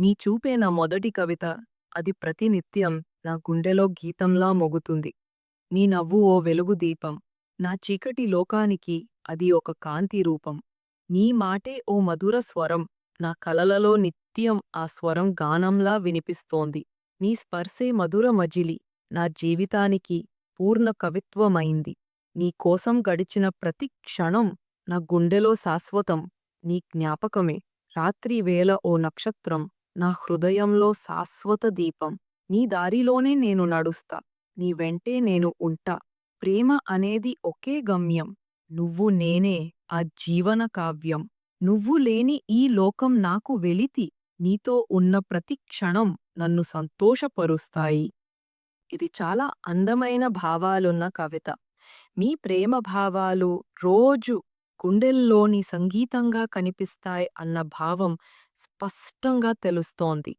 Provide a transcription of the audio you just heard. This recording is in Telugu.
నీ చూపే నా మొదటి కవిత. అది ప్రతినిత్యం నా గుండెలో గీతంలా మొగుతుంది. నీ నవ్వు ఓ వెలుగు దీపం. నా చీకటి లోకానికి అది ఒక కాంతి రూపం. నీ మాటే ఓ మధుర స్వరం. నా కలలలో నిత్యం ఆ స్వరం గానంలా వినిపిస్తోంది. నీ స్పర్శే మధుర మజిలి. నా జీవితానికి పూర్ణ కవిత్వమైంది. నీ కోసం గడిచిన ప్రతి క్షణం నా గుండెలో శాశ్వతం. నీ జ్ఞాపకమే. రాత్రి వేళ ఓ నక్షత్రం. నా హృదయంలో శాశ్వత దీపం. నీ దారిలోనే నేను నడుస్తా. నీ వెంటే నేను ఉంటా. ప్రేమ అనేది ఒకే గమ్యం. నువ్వు నేనే ఆ జీవన కావ్యం. నువ్వు లేని ఈ లోకం నాకు వెలితి. నీతో ఉన్న ప్రతి క్షణం నన్ను సంతోషపరుస్తాయి. ఇది చాలా అందమైన భావాలున్న కవిత. మీ ప్రేమ భావాలు రోజు గుండెల్లోని సంగీతంగా కనిపిస్తాయి అన్న భావం స్పష్టంగా తెలుస్తోంది.